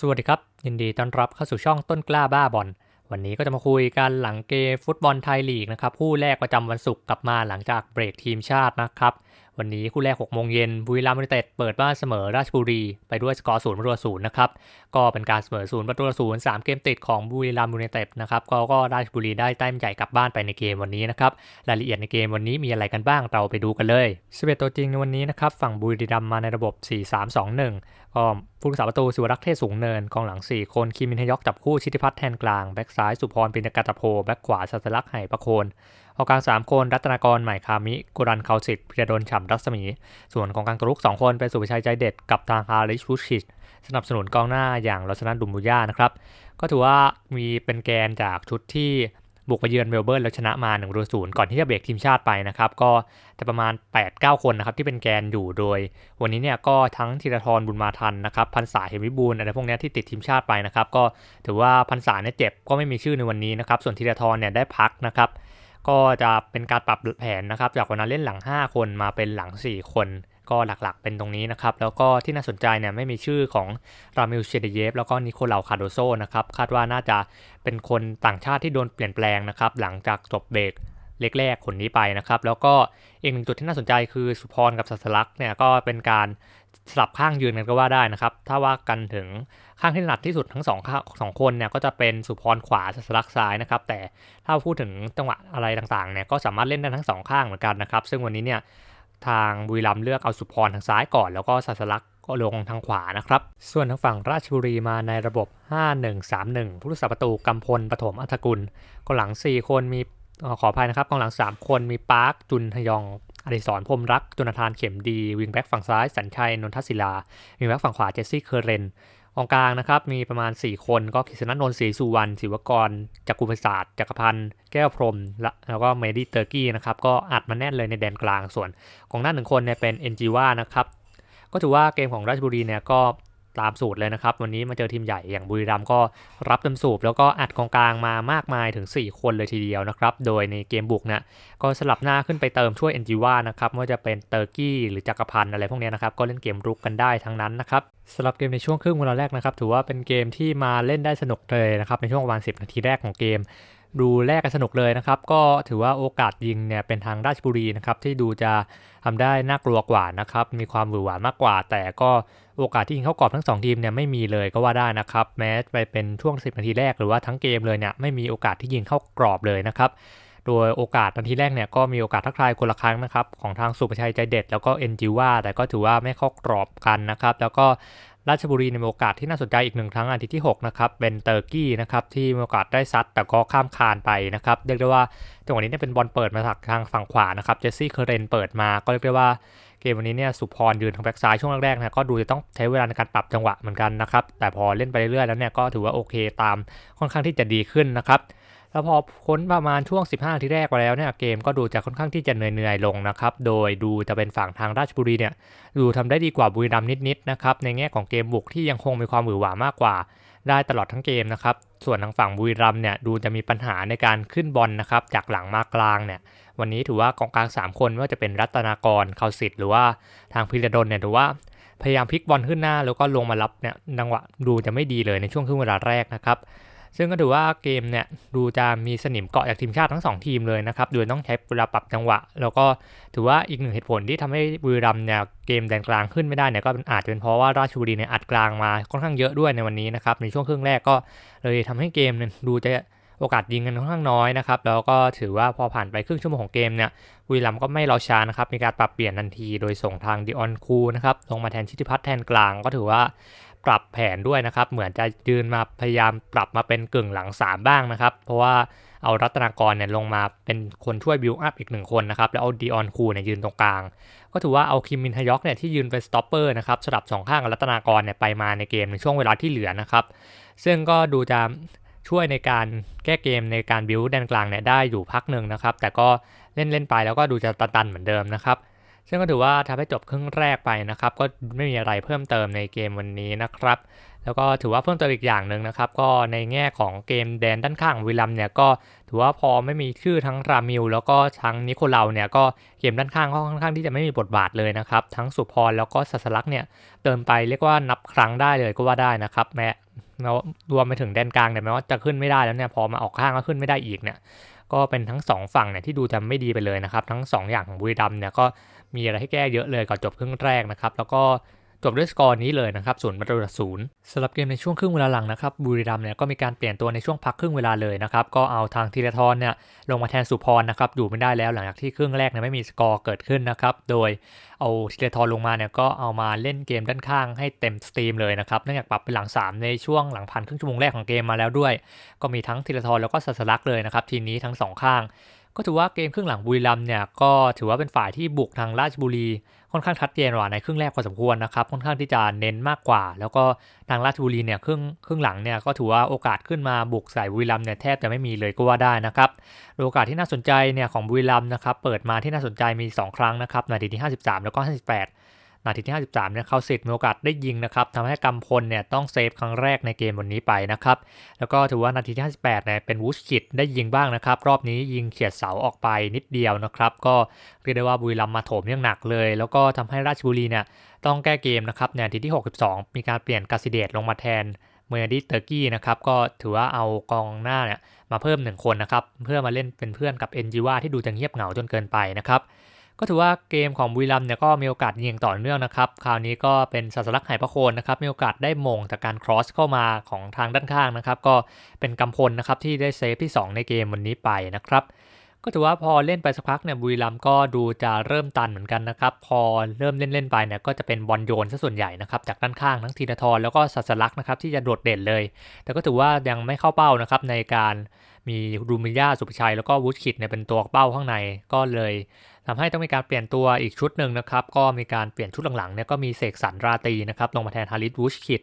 สวัสดีครับ ยินดีต้อนรับเข้าสู่ช่องต้นกล้าบ้าบอลวันนี้ก็จะมาคุยกันหลังเกมฟุตบอลไทยลีกนะครับคู่แรกประจำวันศุกร์กลับมาหลังจากเบรกทีมชาตินะครับ วันนี้คู่แรก6โมงเย็นบุรีรัมย์ยูไนเต็ดเปิดบ้านเสมอราชบุรี ไปด้วยสกอร์ศูนย์ประตูศูนย์นะครับ ก็เป็นการเสมอศูนย์ประตูศูนย์สามเกมติดของบุรีรัมย์ยูไนเต็ดนะครับก็ก็ราชบุรีได้แต้มใหญ่กลับบ้านไปในเกมวันนี้นะครับรายละเอียดในเกมวันนี้มีอะไรกันบ้างเราไปดูกันเลย11ตัวจริงในวันนี้นะครับฝั่งบุรีรัมย์มาในระบบ 4-3-2-1 ก็ผู้รักษาประตูสิวรักษ์เทศสูงเนินกองหลัง 4 คนคิมินทยอกจับคู่ชิติพัฒน์แทนกลางแบ็กซ้ายสุพรปินกาตะโพแบ็กขวาสัสลักษ์ไหประโคน ออกกลาง 3 คนรัตนากรใหม่คามิ กุรันเขาสิทธิ์พิรดลฉ่ำรัศมี ส่วนของกลางตัวรุก 2 คนเป็นสุภชัยใจเด็ดกับทางฮาริชพุชิชสนับสนุนกองหน้าอย่างลัชนะดุมบุย่านะครับ ก็ถือว่ามีเป็นแกนจากชุดที่บุกไปเยือนเมลเบิร์นแล้วชนะมา1รูศูนย์ก่อนที่จะเบรกทีมชาติไปนะครับ ก็จะประมาณ 8-9 คนนะครับที่เป็นแกนอยู่โดย วันนี้เนี่ยก็ทั้งธีรทรบุญมาทันนะครับพันษาเฮมิบูลอะไรพวกนี้ที่ติดทีมชาติไปนะครับ ก็ถือว่าพันษาเนี่ยเจ็บก็ไม่มีชื่อในวันนี้นะครับ ส่วนธีรทรเนี่ยได้พักนะครับ ก็จะเป็นการปรับแผนนะครับจากวันนั้นเล่นหลัง 5 คนมาเป็นหลัง 4 คนก็หลักๆเป็นตรงนี้นะครับ แล้วก็ที่น่าสนใจเนี่ยไม่มีชื่อของรามิลเชเดเยฟแล้วก็นิโคลาคาโดโซนะครับ คาดว่าน่าจะเป็นคนต่างชาติที่โดนเปลี่ยนแปลงนะครับ หลังจากจบเบรกเล็ก แรกคนนี้ไปนะครับ แล้วก็อีกหนึ่งจุดที่น่าสนใจคือสุพรกับสัสลักเนี่ยก็เป็นการสลับข้างยืนกันก็ว่าได้นะครับ ถ้าว่ากันถึงข้างที่ถนัดที่สุดทั้งสองสองคนเนี่ยก็จะเป็นสุพรขวาสัสลักซ้ายนะครับ แต่ถ้าพูดถึงจังหวะอะไรต่างๆเนี่ยก็สามารถเล่นได้ทั้งสองข้างเหมือนกันนะครับ ซึ่งวันนี้เนี่ยทางบุรีรัมเลือกเอาสุพรทางซ้ายก่อน แล้วก็สัสลักก็ลงทางขวานะครับ ส่วนทางฝั่งราชบุรีมาในระบบ 5-1-3-1 ผู้รักษาประตูกำพลปฐมอัฐกุลกองหลัง 4 คนมี ขออภัยนะครับกองหลัง 3 คนมีปาร์คจุนทยองอดิศรพรมรักจุนทานเข็มดีวิงแบ็กฝั่งซ้าย สัญชัยนนทศิลาวิงแบ็กฝั่งขวาเจสซี่เคเรนกองกลางนะครับมีประมาณ 4 คนก็กิษณนนท์ศรีสุวรรณศิวกรจักรุปศาสตร์จักรพันธ์แก้วพรมแล้วก็เมดี้เตอร์กี้นะครับก็อัดมาแน่นเลยในแดนกลางส่วนของหน้าหนึ่งคนเนี่ยเป็นเอ็นจีว่านะครับก็ถือว่าเกมของราชบุรีเนี่ยก็ ตามสูตรเลยนะครับ วันนี้มาเจอทีมใหญ่อย่างบุรีรัมย์ก็รับเต็มสูบแล้วก็อัดกองกลางมามากมายถึง 4 คนเลยทีเดียวนะครับ โดยในเกมบุกเนี่ยก็สลับหน้าขึ้นไปเติมช่วยเอ็นจีว่านะครับไม่ว่าจะเป็นเตอร์กี้หรือจักรพันธ์อะไรพวกนี้นะครับก็เล่นเกมรุกกันได้ทั้งนั้นนะครับสำหรับเกมในช่วงครึ่งเวลาแรกนะครับถือว่าเป็นเกมที่มาเล่นได้สนุกเลยนะครับในช่วงประมาณ10 นาทีแรกของเกมดูแรกกันสนุกเลยนะครับ ก็ถือว่าโอกาสยิงเนี่ยเป็นทางราชบุรีนะครับที่ดูจะทำได้น่ากลัวกว่านะครับ มีความหวือหวามากกว่า แต่ก็ โอกาสที่ยิงเข้ากรอบทั้ง 2 ทีมเนี่ยไม่มีเลยก็ว่าได้นะครับ แม้ไปเป็นช่วง 10 นาทีแรกหรือว่าทั้งเกมเลยเนี่ยไม่มีโอกาสที่ยิงเข้ากรอบเลยนะครับโดยโอกาสนาทีแรกเนี่ยก็มีโอกาสทักทายคนละครั้งนะครับของทางสุภชัยใจเด็ด แล้วก็เอ็นจิว่าแต่ก็ถือว่าไม่เข้ากรอบกันนะครับ แล้วก็ราชบุรีในโอกาสที่น่าสนใจอีกหนึ่งครั้งอาทิตย์ที่ 6 นะครับ เป็นเตอร์กี้นะครับ ที่มีโอกาสได้ซัดแต่ก็ข้ามคานไปนะครับ เรียกได้ว่าจังหวะนี้เนี่ยเป็นบอลเปิดมาจากทางฝั่งขวานะครับ เจสซี่เคเรนเปิดมาก็เรียกได้ว่า เกมวันนี้เนี่ยสุพรยืนทางแบ็กซ้ายช่วงแรกๆนะก็ดูจะต้องใช้เวลาในการปรับจังหวะเหมือนกันนะครับแต่พอเล่นไปเรื่อยๆแล้วเนี่ยก็ถือว่าโอเคตามค่อนข้างที่จะดีขึ้นนะครับแล้วพอค้นประมาณช่วง 15นาทีแรกไปแล้วเนี่ยเกมก็ดูจะค่อนข้างที่จะเหนื่อยๆลงนะครับ โดยดูจะเป็นฝั่งทางราชบุรีเนี่ยดูทำได้ดีกว่าบุรีรัมย์นิดๆนะครับในแง่ของเกมบุกที่ยังคงมีความหวือหวามากกว่า ได้ตลอดทั้งเกมนะครับ ส่วนทางฝั่งบุรีรัมเนี่ยดูจะมีปัญหาในการขึ้นบอลนะครับจากหลังมากลางเนี่ยวันนี้ถือว่ากองกลาง 3 คนว่าจะเป็นรัตนากรเขาสิทธิ์หรือว่าทางพิรดลเนี่ยถือว่าพยายามพลิกบอลขึ้นหน้าแล้วก็ลงมารับเนี่ยดังหวะดูจะไม่ดีเลยในช่วงครึ่งเวลาแรกนะครับ ซึ่งก็ถือว่าเกมเนี่ยดูจะมีสนิมเกาะจากทีมชาติทั้ง 2 ทีมเลยนะครับ โดยต้องใช้เวลาปรับจังหวะ แล้วก็ถือว่าอีกหนึ่งเหตุผลที่ทำให้บุรีรัมเนี่ยเกมแดนกลางขึ้นไม่ได้เนี่ยก็อาจจะเป็นเพราะว่าราชบุรีเนี่ยอัดกลางมาค่อนข้างเยอะด้วยในวันนี้นะครับในช่วงครึ่งแรกก็เลยทำให้เกมเนี่ยดูจะโอกาสยิงกันค่อนข้างน้อยนะครับ แล้วก็ถือว่าพอผ่านไปครึ่งชั่วโมงของเกมเนี่ยบุรีรัมก็ไม่รอช้านะครับ มีการปรับเปลี่ยนทันที โดยส่งทางดิออนคูนะครับ ลงมาแทนชิติพัฒน์แทนกลาง ก็ถือว่า ปรับแผนด้วยนะครับ เหมือนจะยืนมาพยายามปรับมาเป็นกึ่งหลัง 3 บ้างนะครับ เพราะว่าเอารัตนากรเนี่ยลงมาเป็นคนช่วยบิวอัพอีกหนึ่งคนนะครับ แล้วเอาดิออนคูเนี่ยยืนตรงกลาง ก็ถือว่าเอาคิมมินฮยอกเนี่ยที่ยืนเป็นสต็อปเปอร์นะครับสลับสองข้างรัตนากรเนี่ยไปมาในเกมในช่วงเวลาที่เหลือนะครับ ซึ่งก็ดูจะช่วยในการแก้เกมในการบิวแดนกลางเนี่ยได้อยู่พักหนึ่งนะครับ แต่ก็เล่นเล่นไปแล้วก็ดูจะตันๆเหมือนเดิมนะครับ ซึ่งก็ถือว่าทำให้จบครึ่งแรกไปนะครับ ก็ไม่มีอะไรเพิ่มเติมในเกมวันนี้นะครับ แล้วก็ถือว่าเพิ่มเติมอีกอย่างหนึ่งนะครับ ก็ในแง่ของเกมแดนด้านข้างวิลัมเนี่ยก็ถือว่าพอไม่มีชื่อทั้งรามิลแล้วก็ทั้งนิโคลาเนี่ยก็เกมด้านข้างก็ค่อนข้างที่จะไม่มีบทบาทเลยนะครับ ทั้งสุพรแล้วก็สัสลักเนี่ยเติมไปเรียกว่านับครั้งได้เลยก็ว่าได้นะครับแม้รวมไปถึงแดนกลางเนี่ยแม้ว่าจะขึ้นไม่ได้แล้วเนี่ยพอมาออกข้างก็ขึ้นไม่ได้อีกเนี่ยก็เป็นทั้ง 2 ฝั่งเนี่ยที่ดูจะไม่ดีไปเลยนะครับ ทั้ง 2 อย่างของบุรีรัมเนี่ยก็ มีอะไรให้แก้เยอะเลยก่อนจบครึ่งแรกนะครับ แล้วก็จบด้วยสกอร์นี้เลยนะครับศูนย์ประตูต่อศูนย์สำหรับเกมในช่วงครึ่งเวลาหลังนะครับบุรีรัมย์เนี่ยก็มีการเปลี่ยนตัวในช่วงพักครึ่งเวลาเลยนะครับก็เอาทางธีรทรเนี่ยลงมาแทนสุพรนะครับอยู่ไม่ได้แล้วหลังจากที่ครึ่งแรกเนี่ยไม่มีสกอร์เกิดขึ้นนะครับโดยเอาธีรทรลงมาเนี่ยก็เอามาเล่นเกมด้านข้างให้เต็มสตรีมเลยนะครับเนื่องจากปรับเป็นหลัง 3 ในช่วงหลังพันครึ่งชั่วโมงแรกของเกมมาแล้วด้วย ก็มีทั้งธีรทรแล้วก็สัสลักเลยนะครับทีนี้ทั้ง 2 ข้าง ก็ถือว่าเกมครึ่งหลังบุรีรัมเนี่ยก็ถือว่าเป็นฝ่ายที่บุกทางราชบุรี ค่อนข้างชัดเจนกว่าในครึ่งแรกพอสมควรนะครับค่อนข้างที่จะเน้นมากกว่า แล้วก็ทางราชบุรีเนี่ยครึ่งครึ่งหลังเนี่ยก็ถือว่าโอกาสขึ้นมาบุกใส่บุรีรัมเนี่ยแทบจะไม่มีเลยก็ว่าได้นะครับโอกาสที่น่าสนใจเนี่ยของบุรีรัมนะครับเปิดมาที่น่าสนใจมี 2 ครั้งนะครับนาทีที่ 53 แล้วก็ 58 นาทีที่ 53เนี่ยเขาสิทธิ์มีโอกาสได้ยิงนะครับทำให้กำพลเนี่ยต้องเซฟครั้งแรกในเกมวันนี้ไปนะครับแล้วก็ถือว่านาทีที่ 58เนี่ยเป็นวูชคิดได้ยิงบ้างนะครับรอบนี้ยิงเฉียดเสาออกไปนิดเดียวนะครับก็เรียกได้ว่าบุรีรัมมาโถมอย่างหนักเลย แล้วก็ทำให้ราชบุรีเนี่ยต้องแก้เกมนะครับในนาทีที่ 62 มีการเปลี่ยนกาซิเดตลงมาแทนเมอร์ดิเตอร์กี้นะครับก็ถือว่าเอากองหน้าเนี่ยมาเพิ่ม 1 คนนะครับเพื่อมาเล่นเป็นเพื่อนกับเอ็นจิว่าที่ดูจะเงียบเหงาจนเกินไปนะครับ ก็ถือว่าเกมของบุรีรัมเนี่ยก็มีโอกาสยิงต่อเนื่องนะครับ คราวนี้ก็เป็นสัสลักไหพระโคนนะครับ มีโอกาสได้มงจากการครอสเข้ามาของทางด้านข้างนะครับ ก็เป็นกำพลนะครับที่ได้เซฟที่ 2 ในเกมวันนี้ไปนะครับ ก็ถือว่าพอเล่นไปสักพักเนี่ยบุรีรัมก็ดูจะเริ่มตันเหมือนกันนะครับ พอเริ่มเล่นเล่นไปเนี่ยก็จะเป็นบอลโยนซะส่วนใหญ่นะครับจากด้านข้างทั้งทีนทรแล้วก็สัสลักนะครับที่จะโดดเด่นเลย แต่ก็ถือว่ายังไม่เข้าเป้านะครับในการมีรูมิยาสุภชัย แล้วก็วูดคิดเนี่ยเป็นตัวเป้าข้างในก็เลย ทำให้ต้องมีการเปลี่ยนตัวอีกชุดหนึ่งนะครับ ก็มีการเปลี่ยนชุดหลังๆเนี่ยก็มีเสกสรรราตีนะครับลงมาแทนฮาริสวูชคิด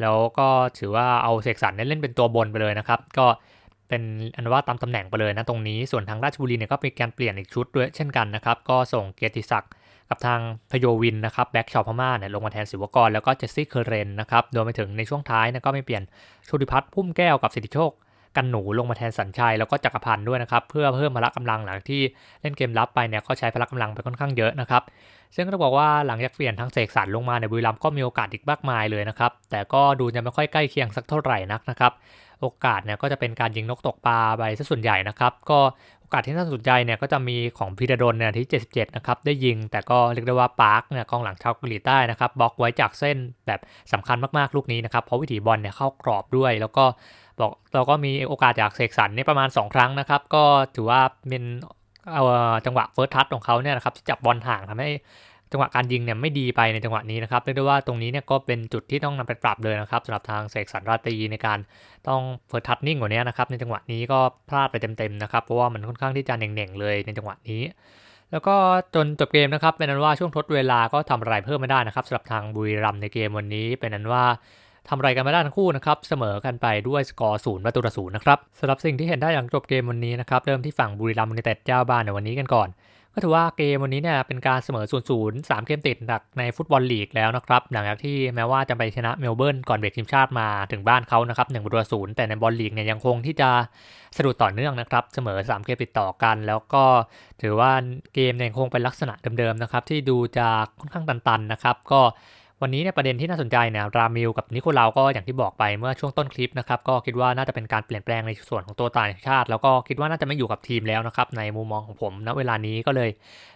แล้วก็ถือว่าเอาเสกสรรเล่นเป็นตัวบนไปเลยนะครับ ก็เป็นอันว่าตามตำแหน่งไปเลยนะตรงนี้ส่วนทางราชบุรีเนี่ยก็มีการเปลี่ยนอีกชุดด้วยเช่นกันนะครับ ก็ส่งเกียรติศักดิ์กับทางพโยวินนะครับแบ็กชาวพม่าเนี่ยลงมาแทนศิวกรแล้วก็เจสซี่เคเรนนะครับโดยไปถึงในช่วงท้ายนะก็ไม่เปลี่ยนชุติพัฒน์พุ่มแก้วกับสิทธิโชค กันหนูลงมาแทนสัญชัยแล้วก็จักรพันธ์ด้วยนะครับ เพื่อเพิ่มพละกำลังหลังที่เล่นเกมรับไปเนี่ยก็ใช้พละกำลังไปค่อนข้างเยอะนะครับ ซึ่งก็ต้องบอกว่าหลังจากเปลี่ยนทั้งเสกสรรลงมาในบุรีรัมย์ก็มีโอกาสอีกมากมายเลยนะครับ แต่ก็ดูจะไม่ค่อยใกล้เคียงสักเท่าไหร่นักนะครับ โอกาสเนี่ยก็จะเป็นการยิงนกตกปลาไปซะส่วนใหญ่นะครับ ก็โอกาสที่น่าสนใจเนี่ยก็จะมีของพีระดนเนี่ยที่ 77 นะครับได้ยิงแต่ก็เรียกได้ว่าปาร์คเนี่ยกองหลังชาวเกาหลีใต้นะครับบล็อกไว้จากเส้นแบบสำคัญมากๆลูกนี้นะครับเพราะวิถีบอลเนี่ยเข้ากรอบด้วยแล้วก็ บอกเราก็มีโอกาสจากเสกสรรนี่ประมาณ 2 ครั้งนะครับ ก็ถือว่าเป็นจังหวะเฟิร์สทัชของเขาเนี่ยนะครับที่จับบอลห่างทำให้จังหวะการยิงเนี่ยไม่ดีไปในจังหวะนี้นะครับเรียกได้ว่าตรงนี้เนี่ยก็เป็นจุดที่ต้องนำไปปรับเลยนะครับสำหรับทางเสกสรรราตรีในการต้องเฟิร์สทัชนิ่งกว่านี้นะครับในจังหวะนี้ก็พลาดไปเต็มๆนะครับเพราะว่ามันค่อนข้างที่จะเน่งๆเลยในจังหวะนี้แล้วก็จนจบเกมนะครับเป็นนั้นว่าช่วงทดเวลาก็ทำอะไรเพิ่มไม่ได้นะครับสำหรับทางบุรีรัมในเกมวันนี้เป็นนั้นว่า ทำอะไรกันไม่ได้ทั้งคู่นะครับเสมอกันไปด้วยสกอร์ศูนย์ประตูต่อศูนย์นะครับสำหรับสิ่งที่เห็นได้หลังจบเกมวันนี้นะครับเริ่มที่ฝั่งบุรีรัมย์ยูไนเต็ดเจ้าบ้านในวันนี้กันก่อนก็ถือว่าเกมวันนี้เนี่ยเป็นการเสมอ0ูนย์สามเกมติดหนักในฟุตบอลลีกแล้วนะครับหลังจากที่แม้ว่าจะไปชนะเมลเบิร์นก่อนเบรกทีมชาติมาถึงบ้านเขานะครับหนึ่งประตูศูนย์แต่ในบอลลีกเนี่ยยังคงที่จะสะดุดต่อเนื่องนะครับเสมอ 3 เกมติดต่อกัน แล้วก็ถือว่าเกมเนี่ยคงเป็นลักษณะเดิมๆนะครับที่ดูจะค่อนข้างตันๆนะครับก็ วันนี้เนี่ยประเด็นที่น่าสนใจเนี่ยรามิลกับนิโคลาวก็อย่างที่บอกไปเมื่อช่วงต้นคลิปนะครับก็คิดว่าน่าจะเป็นการเปลี่ยนแปลงในส่วนของตัวต่างชาติ แล้วก็คิดว่าน่าจะไม่อยู่กับทีมแล้วนะครับในมุมมองของผมณเวลานี้ก็เลย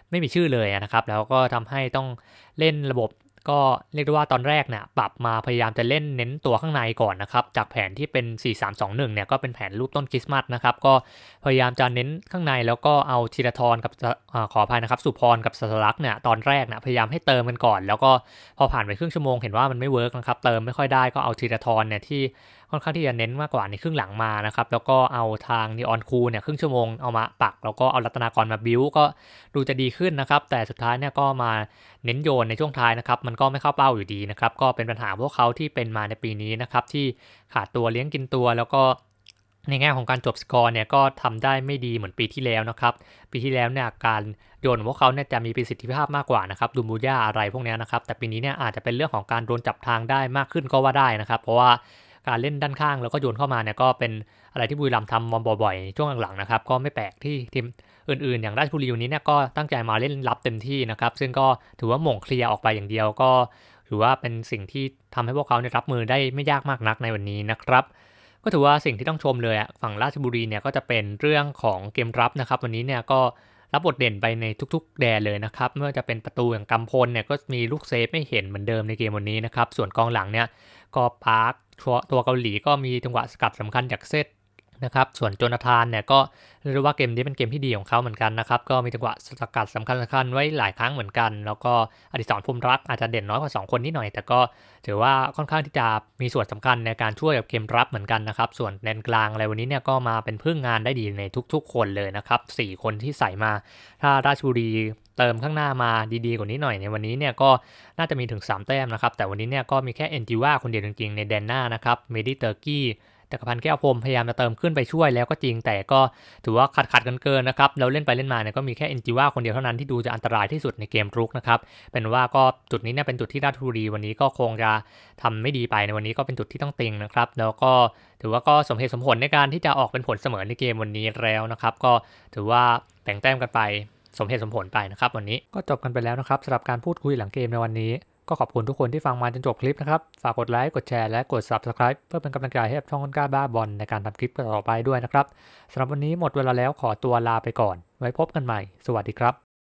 ไม่มีชื่อเลยนะครับแล้วก็ทำให้ต้องเล่นระบบ ก็เรียกได้ว่าตอนแรกเนี่ยปรับมาพยายามจะเล่นเน้นตัวข้างในก่อนนะครับ จากแผนที่เป็น 4-3-2-1 เนี่ยก็เป็นแผนรูปต้นคริสต์มาสนะครับ ก็พยายามจะเน้นข้างในแล้วก็เอาธีรทรกับอขออภัยนะครับ สุพรกับสัสลักเนี่ยตอนแรกเนี่ยพยายามให้เติมกันก่อน แล้วก็พอผ่านไปครึ่งชั่วโมงเห็นว่ามันไม่เวิร์กนะครับเติมไม่ค่อยได้ก็เอาธีรทรเนี่ยที่ค่อนข้างที่จะเน้นมากกว่าในครึ่งหลังมานะครับแล้วก็เอาทางนีออนคูเนี่ยครึ่งชั่วโมงเอามาปัก แล้วก็เอารัตนากรมาบิ้วก็ดูจะดีขึ้นนะครับแต่สุดท้ายเนี่ยก็มา เน้นโยนในช่วงท้ายนะครับมันก็ไม่เข้าเป้าอยู่ดีนะครับก็เป็นปัญหาพวกเขาที่เป็นมาในปีนี้นะครับที่ขาดตัวเลี้ยงกินตัวแล้วก็ในแง่ของการจบสกอร์เนี่ยก็ทำได้ไม่ดีเหมือนปีที่แล้วนะครับปีที่แล้วเนี่ยการโยนของพวกเขาเนี่ยจะมีประสิทธิภาพมากกว่านะครับดูมูย่าอะไรพวกนี้นะครับแต่ปีนี้เนี่ยอาจจะเป็นเรื่องของการโดนจับทางได้มากขึ้นก็ว่าได้นะครับ เพราะว่าการเล่นด้านข้างแล้วก็โยนเข้ามาเนี่ยก็เป็นอะไรที่บุรีรัมย์ทำบ่อยๆช่วงหลังๆนะครับก็ไม่แปลกที่ทีม อื่นๆ อย่างราชบุรีวันนี้เนี่ยก็ตั้งใจมาเล่นรับเต็มที่นะครับ ซึ่งก็ถือว่าหม่งเคลียร์ออกไปอย่างเดียวก็ ถือว่าเป็นสิ่งที่ทำให้พวกเขาเนี่ยรับมือได้ไม่ยากมากนักในวันนี้นะครับก็ถือว่าสิ่งที่ต้องชมเลยอะฝั่งราชบุรีเนี่ยก็จะเป็นเรื่องของเกมรับนะครับ วันนี้เนี่ยก็รับบทเด่นไปในทุก ๆ แดนเลยนะครับไม่ว่าจะเป็นประตูอย่างกำพลเนี่ยก็มีลูกเซฟไม่เห็นเหมือนเดิมในเกมวันนี้นะครับส่วนกองหลังเนี่ยก็ปาร์คตัวเกาหลีก็มีจังหวะสกัดสำคัญจากเซต นะครับส่วนโจนาธานเนี่ยก็เรียกว่าเกมนี้เป็นเกมที่ดีของเขาเหมือนกันนะครับ ก็มีจังหวะสกัดสำคัญสำคัญไว้หลายครั้งเหมือนกัน แล้วก็อดิศรพรหมรักอาจจะเด่นน้อยกว่า 2 คนนิดหน่อย แต่ก็ถือว่าค่อนข้างที่จะมีส่วนสำคัญในการช่วยกับเกมรับเหมือนกันนะครับ ส่วนแดนกลางอะไรวันนี้เนี่ยก็มาเป็นพึ่งงานได้ดีในทุก ๆ คนเลยนะครับ 4 คนที่ใส่มา ถ้าราชบุรีเติมข้างหน้ามาดีๆกว่านี้หน่อยในวันนี้เนี่ยก็น่าจะมีถึง 3 แต้มนะครับแต่วันนี้เนี่ยก็มีแค่เอ็นจิว่าคนเดียวจริงๆในแดนหน้านะครับเมดิเตอร์กี้ จักรพันธ์แก้วพรมพยายามจะเติมขึ้นไปช่วยแล้วก็จริงแต่ก็ถือว่าขัดขัดกันเกินนะครับเราเล่นไปเล่นมาเนี่ยก็มีแค่เอ็นจิว่าคนเดียวเท่านั้นที่ดูจะอันตรายที่สุดในเกมรุกนะครับเป็นว่าก็จุดนี้เนี่ยเป็นจุดที่ราชบุรีวันนี้ก็คงจะทำไม่ดีไปในวันนี้ก็เป็นจุดที่ต้องติงนะครับแล้วก็ถือว่าก็สมเหตุสมผลในการที่จะออกเป็นผลเสมอในเกมวันนี้แล้วนะครับก็ถือว่าแบ่งแต้มกันไปสมเหตุสมผลไปนะครับวันนี้ก็จบกันไปแล้วนะครับสำหรับการพูดคุยหลังเกมในวันนี้ ก็ขอบคุณทุกคนที่ฟังมาจนจบคลิปนะครับ ฝากกดไลค์ กดแชร์ และกด Subscribe เพื่อเป็นกำลังใจให้กับช่องคนกล้าบ้าบอลในการทำคลิปต่อไปด้วยนะครับสำหรับวันนี้หมดเวลาแล้วขอตัวลาไปก่อน ไว้พบกันใหม่ สวัสดีครับ